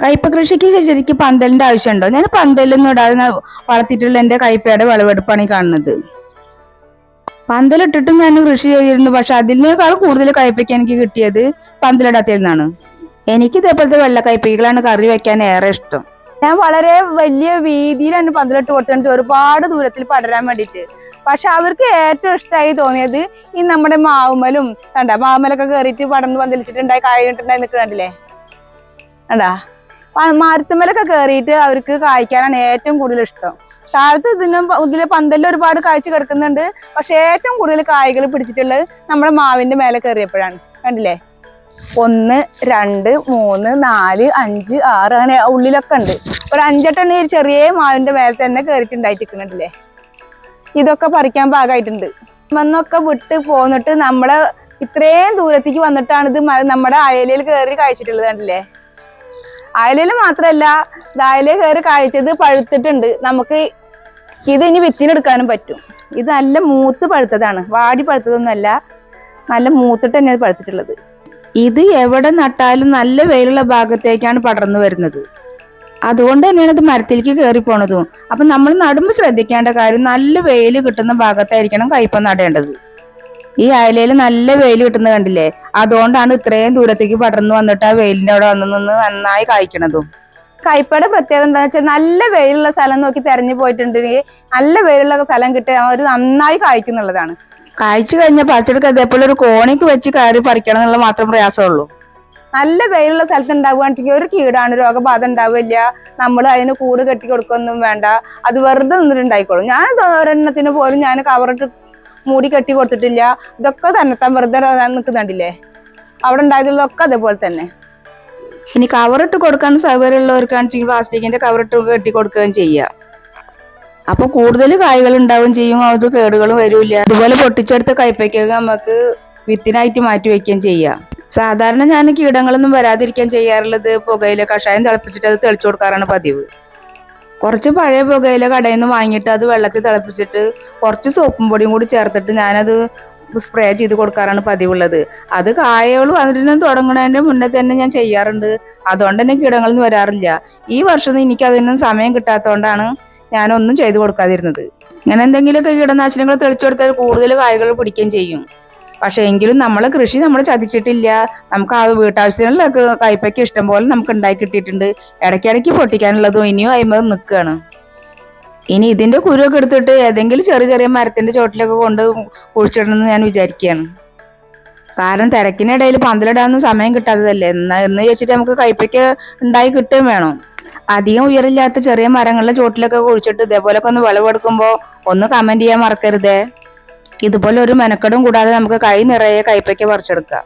കയ്പ കൃഷിക്ക് ശരിക്കും പന്തലിന്റെ ആവശ്യമുണ്ടോ? ഞാൻ പന്തലൊന്നും ഇടാതെ വളർത്തിയിട്ടുള്ള എന്റെ കയ്പയുടെ വിളവെടുപ്പാണ് ഈ കാണുന്നത്. പന്തലിട്ടിട്ടും ഞാൻ കൃഷി ചെയ്തിരുന്നു പക്ഷെ അതിനേക്കാൾ കൂടുതൽ കയ്പയ്ക്ക് എനിക്ക് കിട്ടിയത് പന്തലിടാത്തിൽ നിന്നാണ്. എനിക്ക് ഇതേപോലത്തെ വെള്ള കയ്പയ്കളാണ് കറി വെക്കാൻ ഏറെ ഇഷ്ടം. ഞാൻ വളരെ വലിയ വീതിയിലാണ് പന്തലിട്ട് കൊടുത്തിട്ട് ഒരുപാട് ദൂരത്തിൽ പടരാൻ വേണ്ടിയിട്ട്. പക്ഷെ അവർക്ക് ഏറ്റവും ഇഷ്ടമായി തോന്നിയത് ഈ നമ്മുടെ മാവുമലും കണ്ട? മാവുമലൊക്കെ കയറിയിട്ട് പടർന്ന് പന്തലിച്ചിട്ടുണ്ടായി കായിട്ടുണ്ടായി നിൽക്കണ്ടില്ലേ കണ്ടാ? മരത്തുമലൊക്കെ കയറിയിട്ട് അവർക്ക് കായ്ക്കാനാണ് ഏറ്റവും കൂടുതൽ ഇഷ്ടം. താഴത്ത് ഇതിനും ഇതിൽ പന്തലിൽ ഒരുപാട് കായ്ച്ചു കിടക്കുന്നുണ്ട്. പക്ഷെ ഏറ്റവും കൂടുതൽ കായ്കൾ പിടിച്ചിട്ടുള്ളത് നമ്മുടെ മാവിന്റെ മേലെ കയറിയപ്പോഴാണ് കണ്ടില്ലേ? ഒന്ന് രണ്ട് മൂന്ന് നാല് അഞ്ച് ആറ് അങ്ങനെ ഉള്ളിലൊക്കെ ഉണ്ട്. ഒരു അഞ്ചെട്ടെണ്ണ ഒരു ചെറിയ മാവിന്റെ മേലെ തന്നെ കയറിയിട്ടുണ്ടായിട്ടിരിക്കുന്നുണ്ടല്ലേ ഇതൊക്കെ പറിക്കാൻ പാകമായിട്ടുണ്ട് മണ്ണൊക്കെ വിട്ട് പോന്നിട്ട് നമ്മളെ ഇത്രയും ദൂരത്തേക്ക് വന്നിട്ടാണ് ഇത് നമ്മുടെ അയലയിൽ കയറി കഴിച്ചിട്ടുള്ളത് കണ്ടില്ലേ? അയലയിൽ മാത്രല്ല അയല കയറി കഴിച്ചത് പഴുത്തിട്ടുണ്ട്. നമുക്ക് ഇത് ഇനി വിത്തിനെടുക്കാനും പറ്റും. ഇത് നല്ല മൂത്ത് പഴുത്തതാണ്. വാടി പഴുത്തതൊന്നുമല്ല നല്ല മൂത്തിട്ട് തന്നെയാണ് പഴുത്തിട്ടുള്ളത്. ഇത് എവിടെ നട്ടാലും നല്ല വെയിലുള്ള ഭാഗത്തേക്കാണ് പടർന്നു വരുന്നത്. അതുകൊണ്ട് തന്നെയാണ് ഇത് മരത്തിലേക്ക് കയറി പോണതും. അപ്പൊ നമ്മൾ നടുമ്പ് ശ്രദ്ധിക്കേണ്ട കാര്യം നല്ല വെയിൽ കിട്ടുന്ന ഭാഗത്തായിരിക്കണം കയ്പ നടേണ്ടത്. ഈ അയലയിൽ നല്ല വെയിൽ കിട്ടുന്നത് കണ്ടില്ലേ? അതുകൊണ്ടാണ് ഇത്രയും ദൂരത്തേക്ക് പടർന്നു വന്നിട്ട് ആ വെയിലിന്റെ അവിടെ വന്നു നിന്ന് നന്നായി കായ്ക്കണതും. കൈപ്പയുടെ പ്രത്യേകത എന്താണെന്ന് വെച്ചാൽ നല്ല വെയിലുള്ള സ്ഥലം നോക്കി തെരഞ്ഞു പോയിട്ടുണ്ടെങ്കിൽ നല്ല വെയിലുള്ള സ്ഥലം കിട്ടിയ അവർ നന്നായി കായ്ക്കുന്നുള്ളതാണ് കായ്ച്ചു കഴിഞ്ഞാൽ പറിച്ചെടുക്കുക അതേപോലെ ഒരു കോണിക്ക് വെച്ച് കയറി പറിക്കണം എന്നുള്ള മാത്രം പ്രയാസമുള്ളൂ. നല്ല വെയിലുള്ള സ്ഥലത്ത് ഉണ്ടാവുകയാണെങ്കിൽ ഒരു കീടാണ് രോഗബാധ ഉണ്ടാവില്ല. നമ്മൾ അതിന് കൂട് കെട്ടി കൊടുക്കൊന്നും വേണ്ട. അത് വെറുതെ നിന്നിട്ടുണ്ടായിക്കോളും. ഞാൻ ഒരെണ്ണത്തിന് പോലും ഞാൻ കവറിട്ട് മൂടി കെട്ടി കൊടുത്തിട്ടില്ല. ഇതൊക്കെ തന്നെത്താൻ വെറുതെ നിൽക്കുന്നുണ്ടില്ലേ അവിടെ ഉണ്ടായതുള്ളതൊക്കെ അതേപോലെ തന്നെ. ഇനി കവറിട്ട് കൊടുക്കാൻ സൗകര്യമുള്ളവർക്കാണെങ്കിൽ പ്ലാസ്റ്റിക്കിന്റെ കവറിട്ട് കെട്ടി കൊടുക്കുകയും ചെയ്യാം. അപ്പൊ കൂടുതൽ കായ്കൾ ഉണ്ടാവുകയും ചെയ്യും. അത് കേടുകളും വരില്ല. അതുപോലെ പൊട്ടിച്ചെടുത്ത കയ്പയ്ക്ക് നമുക്ക് വിത്തിനായിട്ട് മാറ്റി വെക്കുകയും ചെയ്യാം. സാധാരണ ഞാൻ കീടങ്ങളൊന്നും വരാതിരിക്കാൻ ചെയ്യാറുള്ളത് പുകയില കഷായം തിളപ്പിച്ചിട്ട് അത് തെളിച്ചു കൊടുക്കാറാണ് പതിവ്. കുറച്ച് പഴയ പുകയില കടയിൽ നിന്ന് വാങ്ങിയിട്ട് അത് വെള്ളത്തിൽ തിളപ്പിച്ചിട്ട് കുറച്ച് സോപ്പും പൊടിയും കൂടി ചേർത്തിട്ട് ഞാനത് സ്പ്രേ ചെയ്ത് കൊടുക്കാറാണ് പതിവുള്ളത്. അത് കായകൾ വന്നിട്ട് തുടങ്ങുന്നതിന്റെ മുന്നേ തന്നെ ഞാൻ ചെയ്യാറുണ്ട്. അതുകൊണ്ട് തന്നെ കീടങ്ങളൊന്നും വരാറില്ല. ഈ വർഷം എനിക്ക് അതിനൊന്നും സമയം കിട്ടാത്തതുകൊണ്ടാണ് ഞാനൊന്നും ചെയ്തു കൊടുക്കാതിരുന്നത്. ഇങ്ങനെ എന്തെങ്കിലുമൊക്കെ കീടനാശിനികൾ തെളിച്ചു കൊടുത്താൽ കൂടുതൽ കായകൾ പിടിക്കുകയും ചെയ്യും. പക്ഷെ എങ്കിലും നമ്മൾ കൃഷി നമ്മൾ ചതിച്ചിട്ടില്ല. നമുക്ക് ആ വീട്ടാവശ്യത്തിനുള്ള കയ്പയ്ക്ക് ഇഷ്ടം പോലെ നമുക്ക് ഉണ്ടാക്കി കിട്ടിയിട്ടുണ്ട്. ഇടയ്ക്കിടയ്ക്ക് പൊട്ടിക്കാനുള്ളതും ഇനിയും അയിമത് നിൽക്കുകയാണ് ഇനി ഇതിന്റെ കുരുവൊക്കെ എടുത്തിട്ട് ഏതെങ്കിലും ചെറിയ ചെറിയ മരത്തിന്റെ ചോട്ടിലൊക്കെ കൊണ്ട് കുഴിച്ചിടണമെന്ന് ഞാൻ വിചാരിക്കുകയാണ് കാരണം തിരക്കിനിടയിൽ പന്തലിടാനൊന്നും സമയം കിട്ടാത്തതല്ലേ? എന്നാ എന്ന് ചോദിച്ചിട്ട് നമുക്ക് കയ്പയ്ക്ക് ഉണ്ടായി കിട്ടുകയും വേണം. അധികം ഉയരില്ലാത്ത ചെറിയ മരങ്ങളുടെ ചോട്ടിലൊക്കെ കുഴിച്ചിട്ട് ഇതേപോലൊക്കെ ഒന്ന് വിളവെടുക്കുമ്പോൾ ഒന്ന് കമന്റ് ചെയ്യാൻ മറക്കരുതേ. ഇതുപോലെ ഒരു മെനക്കെടും കൂടാതെ നമുക്ക് കൈ നിറയെ കൈപ്പയ്ക്ക് പറിച്ചെടുക്കാം